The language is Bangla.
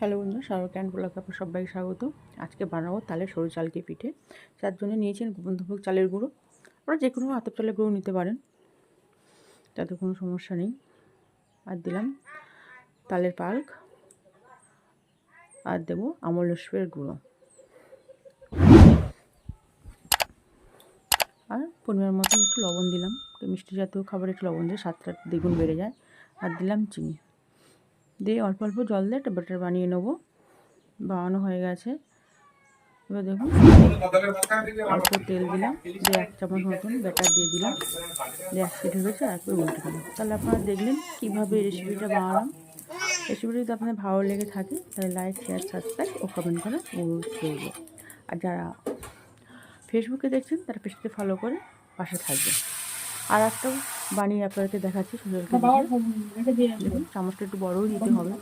হ্যালো বন্ধু শাহরুখ ক্যান্ড ব্লগ আপনার সবাইকে স্বাগত। আজকে বানাবো তালের সরু চালকে পিঠে। যার জন্য নিয়েছেন গোবিন্দভোগ চালের গুঁড়ো। আপনারা যে কোনো আতপ চালের গুঁড়ো নিতে পারেন, তাতে কোনো সমস্যা নেই। আর দিলাম তালের পাল্ক। আর দেবো আমল রসুনের গুঁড়ো। আর পরিমাণ মতন একটু লবণ দিলাম। মিষ্টি জাতীয় খাবার একটু লবণ দিয়ে সাতটা দ্বিগুণ বেড়ে যায়। আর দিলাম চিনি। দিয়ে অল্প অল্প জল দিয়ে একটা ব্যাটার বানিয়ে নেব। বানানো হয়ে গেছে। এবার দেখুন, অল্প তেল দিলাম, দিয়ে এক চামচ মতন ব্যাটার দিয়ে দিলাম। দিয়ে এক সিট হয়েছে আর একটু উল্টে দিলাম। তাহলে আপনারা দেখলেন কীভাবে এই রেসিপিটা বানালাম। রেসিপিটা যদি আপনাদের ভালো লেগে থাকে, তাহলে লাইক শেয়ার সাবস্ক্রাইব ও কমেন্ট করে অনুরোধ করব। আর যারা ফেসবুকে দেখছেন, তারা পেজটাকে ফলো করে পাশে থাকবে আর একটা বানিয়ে আপনাদেরকে দেখাচ্ছি চামচটা একটু বড়ও নিতে হবে।